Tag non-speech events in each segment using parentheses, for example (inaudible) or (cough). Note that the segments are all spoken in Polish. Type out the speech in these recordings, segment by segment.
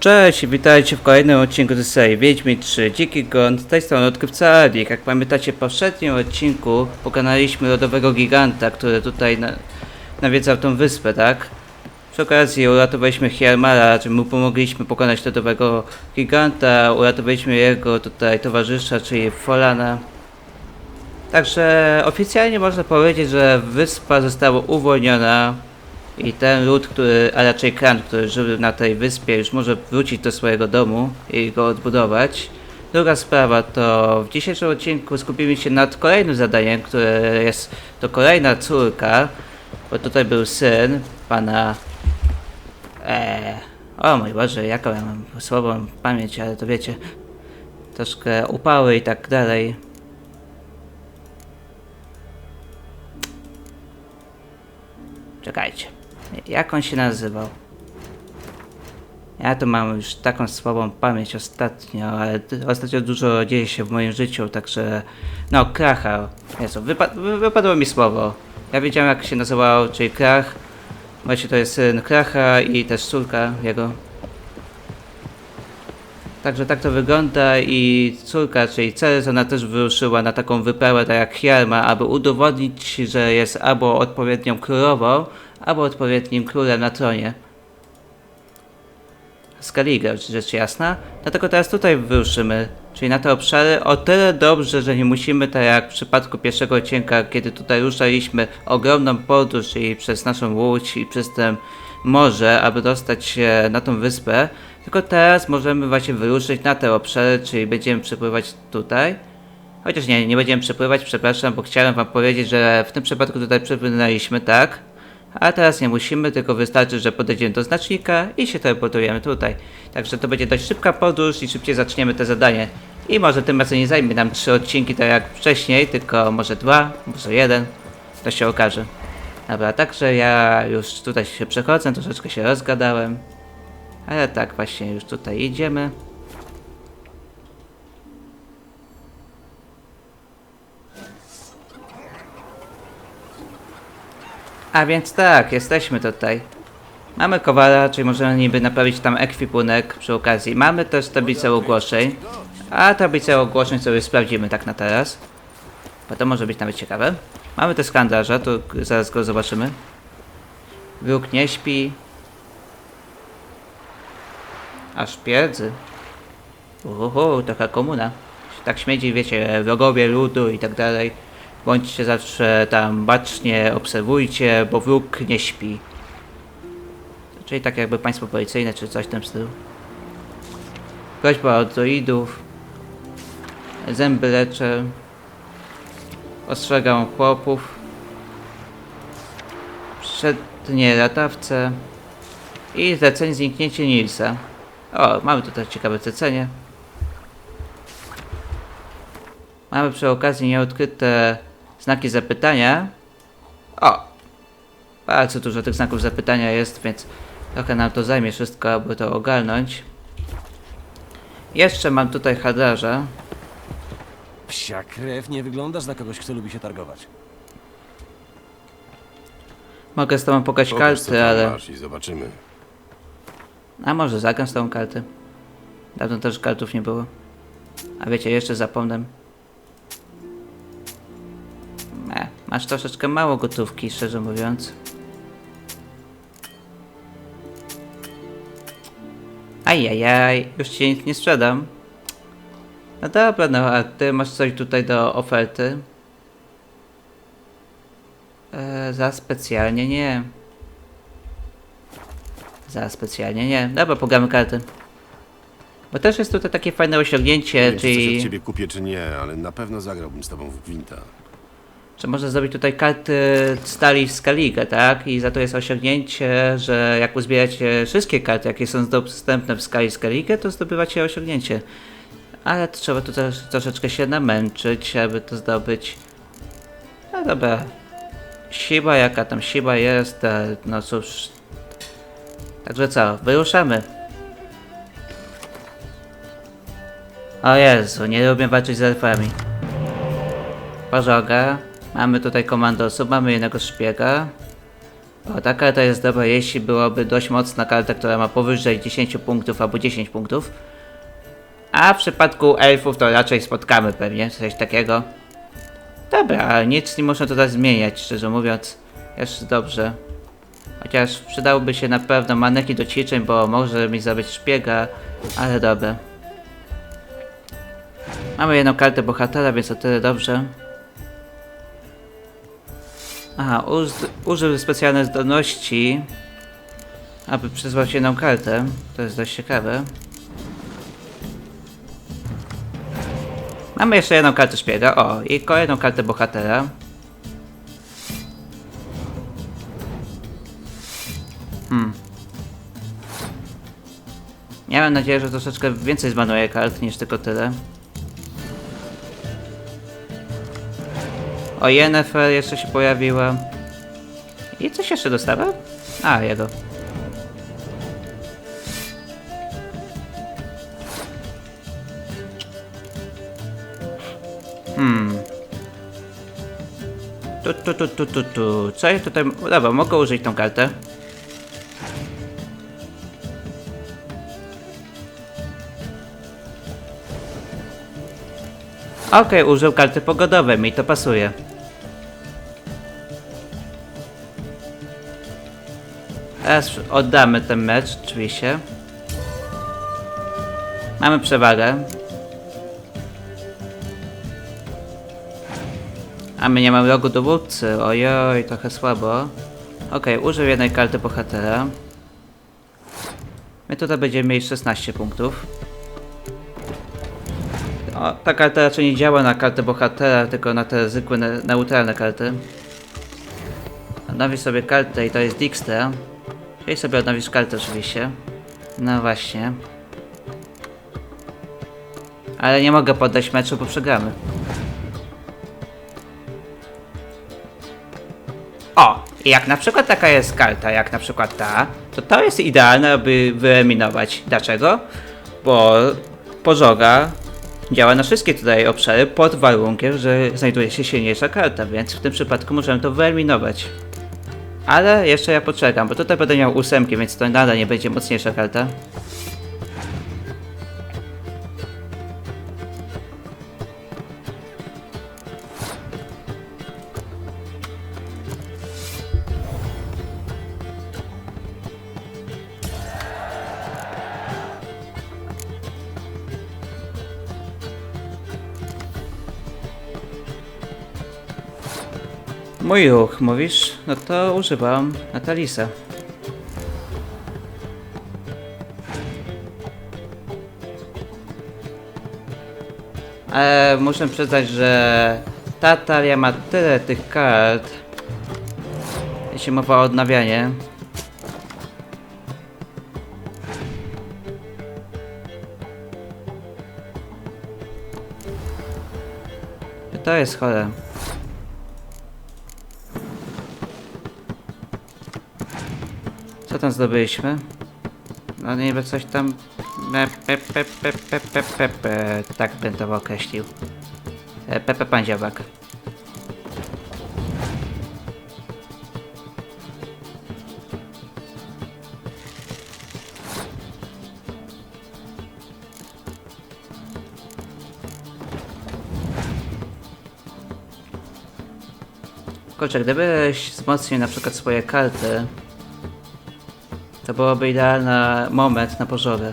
Cześć, witajcie w kolejnym odcinku z serii Wiedźmin 3 Dziki Gon, z tej strony odkrywca Adik. Jak pamiętacie w poprzednim odcinku pokonaliśmy lodowego giganta, który tutaj na, nawiedzał tą wyspę, tak? Przy okazji uratowaliśmy Hiermara, czy mu pomogliśmy pokonać lodowego giganta, uratowaliśmy jego tutaj towarzysza, czyli Folana. Także oficjalnie można powiedzieć, że wyspa została uwolniona i ten lud, który, a raczej kran, który żył na tej wyspie, już może wrócić do swojego domu i go odbudować. Druga sprawa to w dzisiejszym odcinku skupimy się nad kolejnym zadaniem, które jest to kolejna córka, bo tutaj był syn pana. Eee, o mój Boże, jaką ja mam słabą pamięć, ale to wiecie, troszkę upały i tak dalej. Czekajcie. Jak on się nazywał? Ja to mam już taką słabą pamięć ostatnio, ale ostatnio dużo dzieje się w moim życiu, także... No, Kracha. Jezu, wypa wy- wypadło mi słowo. Ja wiedziałem jak się nazywał, czyli Krach. Właśnie to jest syn Kracha i też córka jego. Także tak to wygląda i córka, czyli Ceres, ona też wyruszyła na taką wyprawę tak jak Hierma, aby udowodnić, że jest albo odpowiednią królową, albo odpowiednim królem na tronie. Skaliga, rzecz jasna. Dlatego teraz tutaj wyruszymy, czyli na te obszary o tyle dobrze, że nie musimy, tak jak w przypadku pierwszego odcinka, kiedy tutaj ruszaliśmy ogromną podróż i przez naszą łódź i przez ten morze, aby dostać się na tą wyspę, tylko teraz możemy właśnie wyruszyć na te obszary, czyli będziemy przepływać tutaj. Chociaż nie, nie będziemy przepływać, przepraszam, bo chciałem wam powiedzieć, że w tym przypadku tutaj przepłynęliśmy, tak? A teraz nie musimy, tylko wystarczy, że podejdziemy do znacznika i się teleportujemy tutaj. Także to będzie dość szybka podróż i szybciej zaczniemy te zadanie. I może tym razem nie zajmie nam trzy odcinki, tak jak wcześniej, tylko może dwa, może jeden. To się okaże. Dobra, także ja już tutaj się przechodzę, troszeczkę się rozgadałem. Ale tak właśnie już tutaj idziemy. A więc tak, jesteśmy tutaj. Mamy kowala, czyli możemy niby naprawić tam ekwipunek przy okazji. Mamy też tablicę ogłoszeń. A tablicę ogłoszeń sobie sprawdzimy tak na teraz. Bo to może być nawet ciekawe. Mamy też handlarza, to zaraz go zobaczymy. Wróg nie śpi. Aż pierdzy. Uhu, taka komuna. Tak śmiedzi, wiecie, wrogowie ludu i tak dalej. Bądźcie zawsze tam bacznie, obserwujcie, bo wróg nie śpi. Czyli tak jakby państwo policyjne, czy coś w tym stylu. Prośba od droidów. Zęby leczę. Ostrzegam chłopów. Przednie latawce. I zlecenie zniknięcie Nilsa. O, mamy tutaj ciekawe zlecenie. Mamy przy okazji nieodkryte znaki zapytania. O! Bardzo dużo tych znaków zapytania jest, więc trochę nam to zajmie wszystko, aby to ogarnąć. Jeszcze mam tutaj handlarza. Psia krew, nie wyglądasz na kogoś, kto lubi się targować. Mogę z tobą pokazać Pokaż, co karty, tam ale... masz i zobaczymy. A może zagram z tą karty? Dawno też kartów nie było. A wiecie, jeszcze zapomnę. Masz troszeczkę mało gotówki, szczerze mówiąc. Ajajaj, już ci nic nie sprzedam. No dobra, no a ty masz coś tutaj do oferty? E, za specjalnie nie. Za specjalnie nie. Dobra, pogramy karty. Bo też jest tutaj takie fajne osiągnięcie, Nie wiem, czy czyli... ciebie kupię, czy nie, ale na pewno zagrałbym z tobą w Gwinta. Że można zrobić tutaj karty stali w Skaligę, tak? I za to jest osiągnięcie, że jak uzbieracie wszystkie karty, jakie są dostępne w skali Skaligę, to zdobywacie osiągnięcie. Ale trzeba tu troszeczkę się namęczyć, aby to zdobyć. No dobra. Siba, jaka tam siba jest, e, no cóż. Także co, wyruszamy. O Jezu, nie lubię walczyć z elfami. Pożoga. Mamy tutaj komandosów, mamy jednego szpiega. O, ta karta jest dobra, jeśli byłaby dość mocna karta, która ma powyżej 10 punktów albo 10 punktów. A w przypadku elfów to raczej spotkamy pewnie coś takiego. Dobra, nic nie można tutaj zmieniać, szczerze mówiąc. Jest dobrze. Chociaż przydałoby się na pewno maneki do ćwiczeń, bo może mi zabrać szpiega, ale dobra. Mamy jedną kartę bohatera, więc o tyle dobrze. Aha, uż, użył specjalnej zdolności, aby przyzwać jedną kartę. To jest dość ciekawe. Mamy jeszcze jedną kartę szpiega, o, i kolejną kartę bohatera. Hmm. Miałem nadzieję, że troszeczkę więcej zmarnuję kart niż tylko tyle. O, Yennefer jeszcze się pojawiła. I coś jeszcze dostałem? A, jego. Hmm. Tu, tu, tu, tu, tu, tu. Co ja tutaj... Dobra, mogę użyć tą kartę. Okej, użył karty pogodowej, mi to pasuje. Teraz oddamy ten mecz, oczywiście. Mamy przewagę. A my nie mamy rogu dowódcy, ojoj, trochę słabo. Okej, użył jednej karty bohatera. My tutaj będziemy mieli 16 punktów. O, ta karta raczej nie działa na kartę bohatera, tylko na te zwykłe ne neutralne karty. Odnowisz sobie kartę i to jest Dijkstra. Czyli sobie odnowisz kartę oczywiście. No właśnie. Ale nie mogę poddać meczu, bo przegramy. O! Jak na przykład taka jest karta, jak na przykład ta, to to jest idealne, aby wyeliminować. Dlaczego? Bo pożoga działa na wszystkie tutaj obszary pod warunkiem, że znajduje się silniejsza karta, więc w tym przypadku możemy to wyeliminować. Ale jeszcze ja poczekam, bo tutaj będę miał ósemki, więc to nadal nie będzie mocniejsza karta. Mój ruch, mówisz? No to używam Natalisa. Ale muszę przyznać, że ta talia ma tyle tych kart. Jeśli mowa o odnawianie. To jest chore. Co tam zdobyliśmy? No niby coś tam... Pe, pe, pe, pe, pe, pe, pe. Tak bym to określił. Pepe Pandziabak. Kurczę, gdybyś wzmocnił na przykład swoje karty, to byłoby idealny moment na pożogę.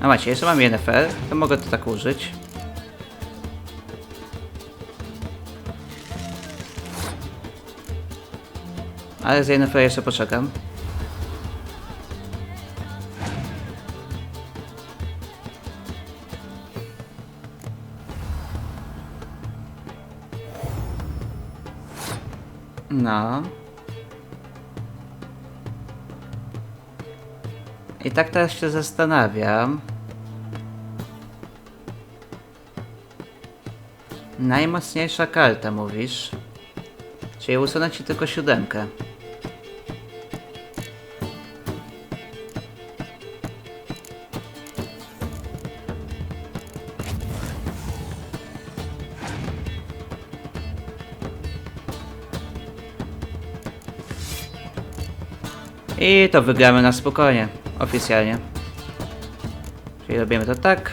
A macie, jeszcze mam Yennefer, to mogę to tak użyć. Ale z Yennefer jeszcze poczekam. No. I tak teraz się zastanawiam. Najmocniejsza karta, mówisz? Czyli usunę ci tylko siódemkę. I to wygramy na spokojnie, oficjalnie. Czyli robimy to tak.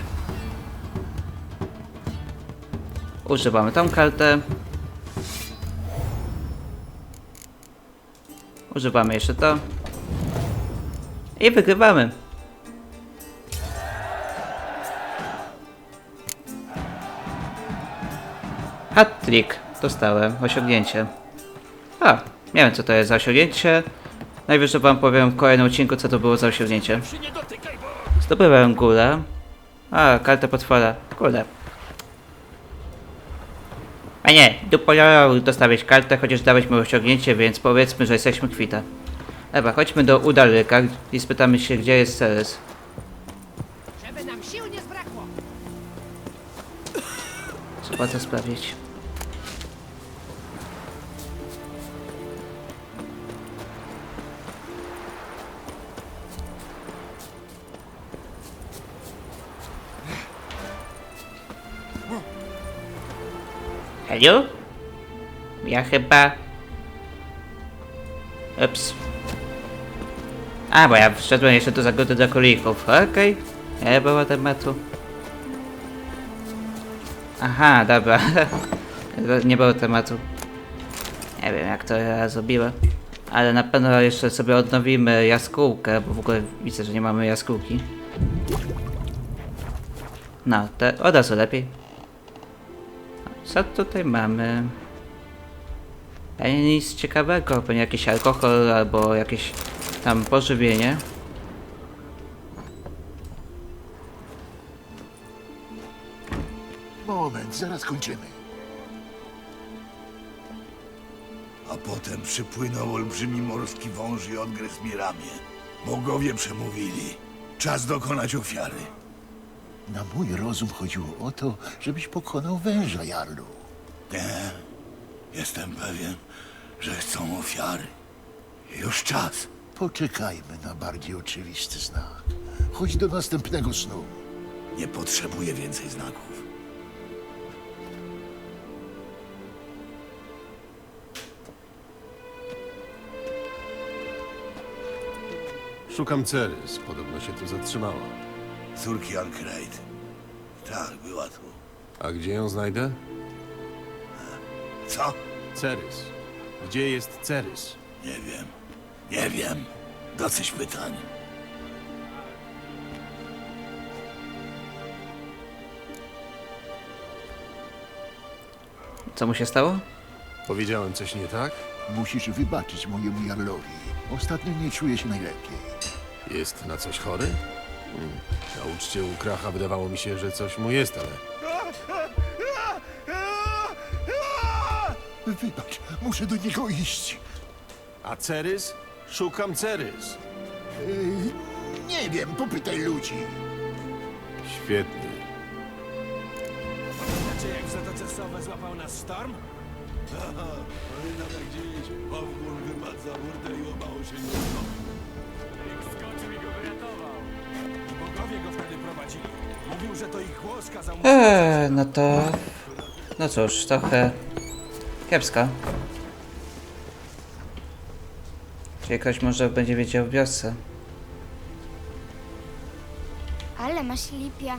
Używamy tą kartę. Używamy jeszcze to. I wygrywamy. Hat-trick. Dostałem. Osiągnięcie. A, nie wiem co to jest za osiągnięcie. Najwyżej wam powiem w kolejnym odcinku co to było za osiągnięcie. Zdobyłem górę. A, kartę potwora. Kurde. A nie, dupojo dostawiać kartę, chociaż dałeś mi osiągnięcie, więc powiedzmy, że jesteśmy kwita. Dobra, chodźmy do Udaryka i spytamy się, gdzie jest Ceres. Żeby nam sił nie zbrakło! Trzeba to sprawdzić. Hello? Ja chyba... Ups. A, bo ja wszedłem jeszcze do zagody do królików. Okej. Nie było tematu. Aha, dobra. (laughs) Nie było tematu. Nie wiem jak to ja zrobiłem. Ale na pewno jeszcze sobie odnowimy jaskółkę, bo w ogóle widzę, że nie mamy jaskółki. No, te, od razu lepiej. Co tutaj mamy? A nie nic ciekawego, pewnie jakiś alkohol albo jakieś tam pożywienie. Moment, zaraz kończymy. A potem przypłynął olbrzymi morski wąż i odgryzł mi ramię. Bogowie przemówili. Czas dokonać ofiary. Na mój rozum chodziło o to, żebyś pokonał węża, Jarlu. Nie, jestem pewien, że chcą ofiary. Już czas. Poczekajmy na bardziej oczywisty znak. Chodź do następnego snu. Nie potrzebuję więcej znaków. Szukam Cerys. Podobno się tu zatrzymała. Córki Alcraid. Tak, była tu. A gdzie ją znajdę? Co? Cerys. Gdzie jest Cerys? Nie wiem. Nie wiem. Dosyć pytań. Co mu się stało? Powiedziałem coś nie tak? Musisz wybaczyć mojemu Jarlowi. Ostatnio nie czuję się najlepiej. Jest na coś chory? Hmm. Na uczcie u Kracha wydawało mi się, że coś mu jest, ale... Wybacz, muszę do niego iść. A Cerys? Szukam Cerys. Yy, nie wiem, popytaj ludzi. Świetnie. Znaczy jak w Zatoce Sowe złapał nas sztorm? Pamiętam (laughs) jak dziś. Bawgur wypadł za burtę i łapało się nudno. Eee, no to... No cóż, trochę... Kiepska. Czyli ktoś może będzie wiedział w wiosce. Ale masz lipia.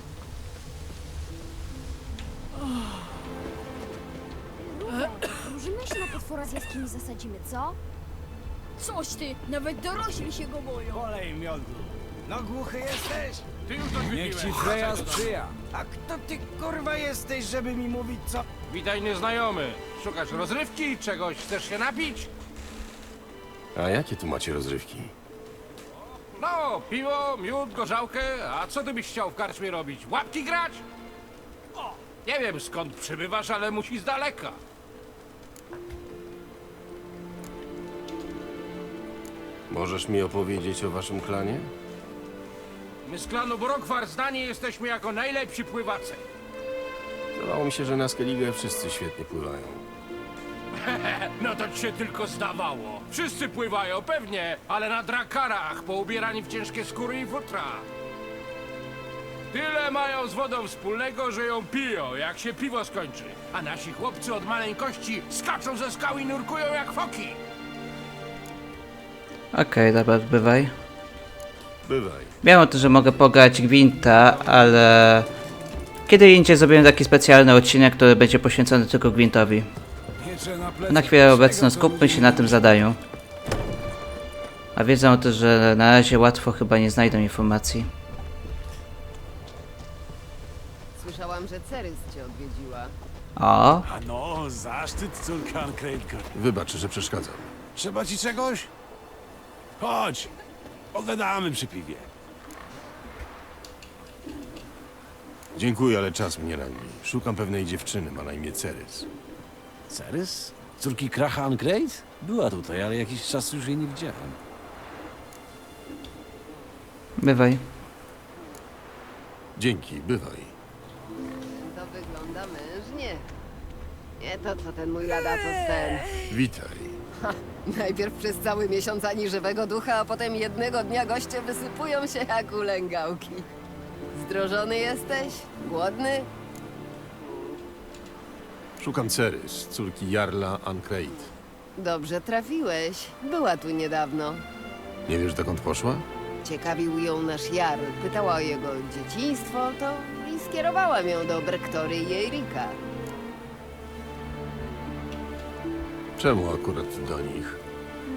Drużymy się na potwora z jaskini zasadzimy, co? Coś ty, nawet dorośli się go boją. Olej miodu. No głuchy jesteś? Ty już to Niech ci Freja sprzyja. A kto ty kurwa jesteś, żeby mi mówić co? Witaj nieznajomy. Szukasz rozrywki? Czegoś chcesz się napić? A jakie tu macie rozrywki? No, piwo, miód, gorzałkę. A co ty byś chciał w karczmie robić? Łapki grać? O, nie wiem skąd przybywasz, ale musi z daleka. Możesz mi opowiedzieć o waszym klanie? My z klanu Brokwar znani jesteśmy jako najlepsi pływacy. Zdawało mi się, że na Skellige wszyscy świetnie pływają. (laughs) No to ci się tylko zdawało. Wszyscy pływają, pewnie, ale na drakarach, poubierani w ciężkie skóry i futra. Tyle mają z wodą wspólnego, że ją piją, jak się piwo skończy. A nasi chłopcy od maleńkości skaczą ze skał i nurkują jak foki. Okej, dobra, bywaj. Bywaj. Miałem to, że mogę pograć Gwinta, ale... Kiedy indziej zrobiłem taki specjalny odcinek, który będzie poświęcony tylko Gwintowi. Na chwilę obecną skupmy się na tym zadaniu. A wiedzą o to, że na razie łatwo chyba nie znajdą informacji. Słyszałam, że Cerys cię odwiedziła. O, A no, zaszczyt córka Ancrate. Wybacz, że przeszkadzam. Trzeba ci czegoś? Chodź, pogadamy przy piwie. Dziękuję, ale czas mnie rani. Szukam pewnej dziewczyny, ma na imię Cerys. Cerys? Córki Kracha Ancrate? Była tutaj, ale jakiś czas już jej nie widziałem. bywaj. Dzięki, bywaj. To wygląda mężnie. Nie to, co ten mój ladacos ten. Witaj. (laughs) Najpierw przez cały miesiąc ani żywego ducha, a potem jednego dnia goście wysypują się jak ulęgałki. Zdrożony jesteś? Głodny? Szukam Cerys, córki Jarla Ancrate. Dobrze trafiłeś. Była tu niedawno. Nie wiesz, dokąd poszła? Ciekawił ją nasz Jar. Pytała o jego dzieciństwo, to i skierowałam ją do Brektory i Eirika. Czemu akurat do nich?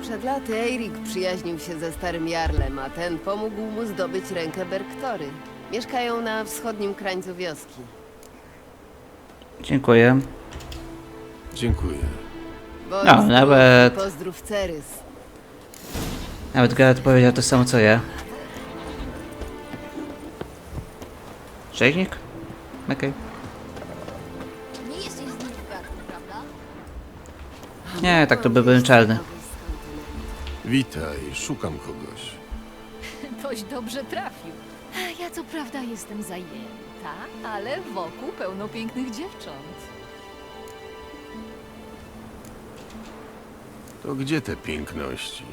Przed laty Eirik przyjaźnił się ze starym Jarlem, a ten pomógł mu zdobyć rękę Berktory. Mieszkają na wschodnim krańcu wioski. Dziękuję. Dziękuję. Pozdrów, No, nawet- Pozdrów Cerys. Nawet Geralt powiedział to samo co ja. Rzeźnik? Okej. Nie Nie, tak to by byłem czarny. Witaj, szukam kogoś. Dość dobrze trafił. Ja co prawda jestem zajęta, ale wokół pełno pięknych dziewcząt. To gdzie te piękności?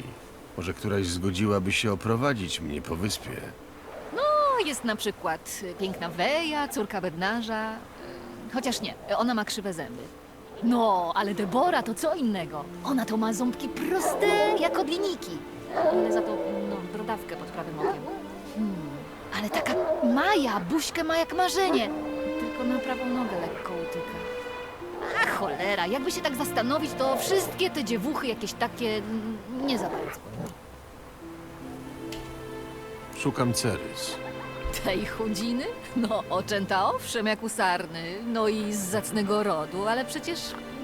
Może któraś zgodziłaby się oprowadzić mnie po wyspie? No, jest na przykład piękna Weja, córka bednarza. y, Chociaż nie, ona ma krzywe zęby. No, ale Debora to co innego. Ona to ma ząbki proste jak od linijki. Ale za to, no, brodawkę pod prawym okiem. Hmm, ale taka Maja, buźkę ma jak marzenie. Tylko na prawą nogę lekko utyka. A cholera, jakby się tak zastanowić, to wszystkie te dziewuchy jakieś takie mm, nie za bardzo. Szukam Cerys. Tej chudziny? No, oczęta owszem, jak u sarny. No i z zacnego rodu, ale przecież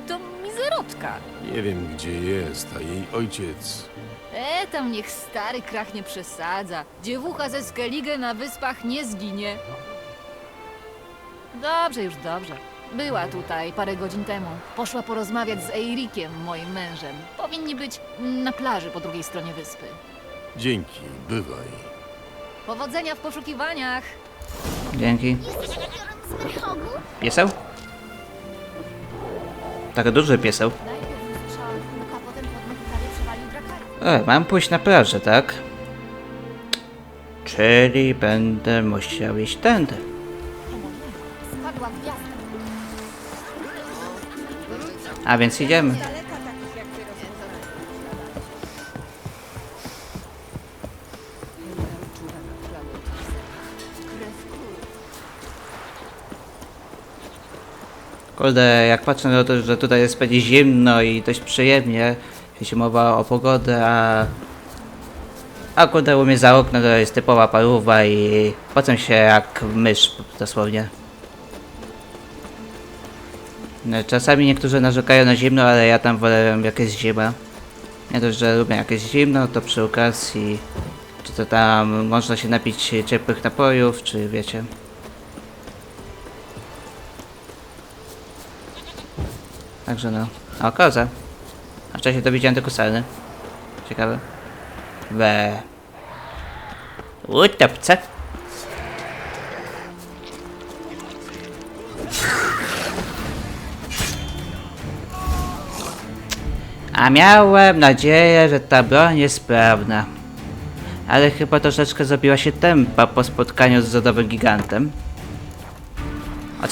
to mizerotka. Nie wiem, gdzie jest, a jej ojciec... E, tam niech stary krach nie przesadza. Dziewucha ze Skellige na wyspach nie zginie. Dobrze, już dobrze. Była tutaj parę godzin temu. Poszła porozmawiać z Eirikiem, moim mężem. Powinni być na plaży po drugiej stronie wyspy. Dzięki, bywaj. Powodzenia w poszukiwaniach! Dzięki. Pieseł? Tak duży pieseł. E, mam pójść na plażę, tak? Czyli będę musiał iść tędy. A więc idziemy. Jak patrzę na to, że tutaj jest będzie zimno i dość przyjemnie, jeśli mowa o pogodę, a... A kurde, u mnie za okno to jest typowa paruwa i pocę się jak mysz, dosłownie. No, Czasami niektórzy narzekają na zimno, ale ja tam wolę jak jest zima. Nie dość, że lubię jak jest zimno, to przy okazji czy to tam można się napić ciepłych napojów, czy wiecie. Także no. O, koza. A wcześniej to widziałem tylko sarny. Ciekawe. We. Utopce. A miałem nadzieję, że ta broń jest sprawna. Ale chyba troszeczkę zrobiła się tempa po spotkaniu z zodowym gigantem. Chodź,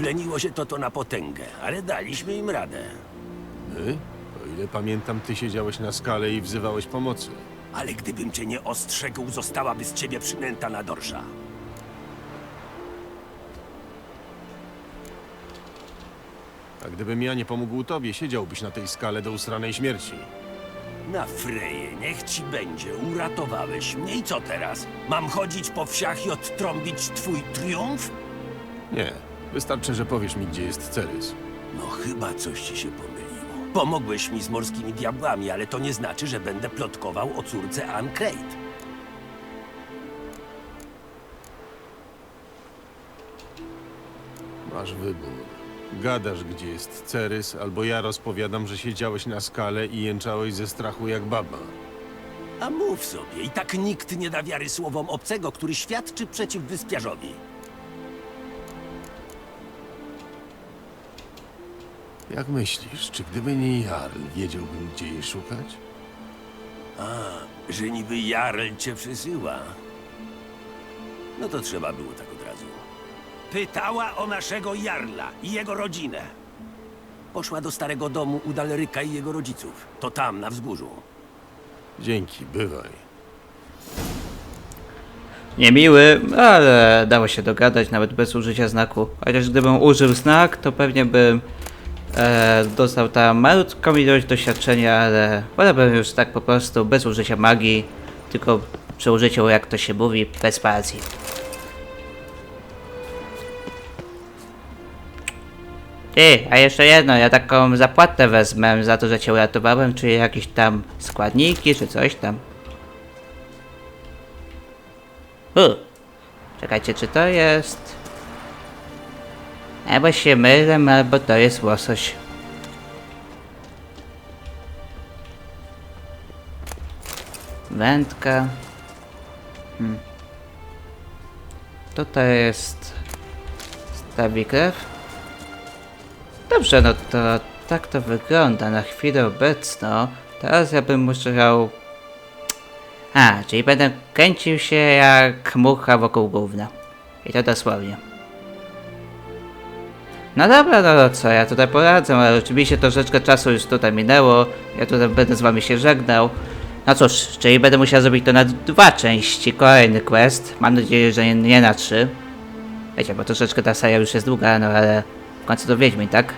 rozpleniło się to to na potęgę, ale daliśmy im radę. My? O ile pamiętam, ty siedziałeś na skale i wzywałeś pomocy. Ale gdybym cię nie ostrzegł, zostałaby z ciebie przynęta na dorsza. A gdybym ja nie pomógł tobie, siedziałbyś na tej skale do usranej śmierci. Na Freję, niech ci będzie, uratowałeś mnie i co teraz? Mam chodzić po wsiach i odtrąbić twój triumf? Nie. Wystarczy, że powiesz mi, gdzie jest Cerys. No chyba coś ci się pomyliło. Pomogłeś mi z morskimi diabłami, ale to nie znaczy, że będę plotkował o córce Ancrate. Masz wybór. Gadasz, gdzie jest Cerys, albo ja rozpowiadam, że siedziałeś na skale i jęczałeś ze strachu jak baba. A mów sobie, i tak nikt nie da wiary słowom obcego, który świadczy przeciw wyspiarzowi. Jak myślisz, czy gdyby nie Jarl, wiedziałbym, gdzie jej szukać? Że niby Jarl cię przysyła. No to trzeba było tak od razu. Pytała o naszego Jarla i jego rodzinę. Poszła do starego domu u Dalryka i jego rodziców. To tam, na wzgórzu. Dzięki, bywaj. Niemiły, ale dało się dogadać nawet bez użycia znaku. Chociaż gdybym użył znak, to pewnie bym e, dostał tam malutką ilość doświadczenia, ale wolałbym już tak po prostu bez użycia magii, tylko przy użyciu, jak to się mówi, bez pasji. Ty, a jeszcze jedno, ja taką zapłatę wezmę za to, że cię uratowałem, czy jakieś tam składniki, czy coś tam. U. Czekajcie, czy to jest... Albo się mylę, albo to jest łosoś. Wędka. Hmm. Tutaj jest... Stawi krew. Dobrze, no to tak to wygląda na chwilę obecną. Teraz ja bym musiał a, czyli będę kręcił się jak mucha wokół gówna. I to dosłownie. No dobra, no co, ja tutaj poradzę, ale oczywiście troszeczkę czasu już tutaj minęło. Ja tutaj będę z wami się żegnał. No cóż, czyli będę musiał zrobić to na dwa części, kolejny quest. Mam nadzieję, że nie, nie na trzy. Wiecie, bo troszeczkę ta seria już jest długa, no ale w końcu to Wiedźmin, tak?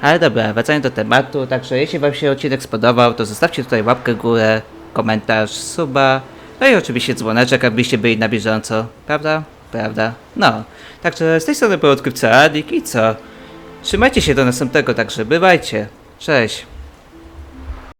Ale dobra, wracając do tematu, także jeśli wam się odcinek spodobał, to zostawcie tutaj łapkę w górę, komentarz, suba, no i oczywiście dzwoneczek, abyście byli na bieżąco, prawda? Prawda? No, także z tej strony był odkrywca Adik i co? Trzymajcie się do następnego, także bywajcie. Cześć.